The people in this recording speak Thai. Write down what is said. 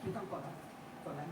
ไม่ต้องกดหรอกกดแล้ว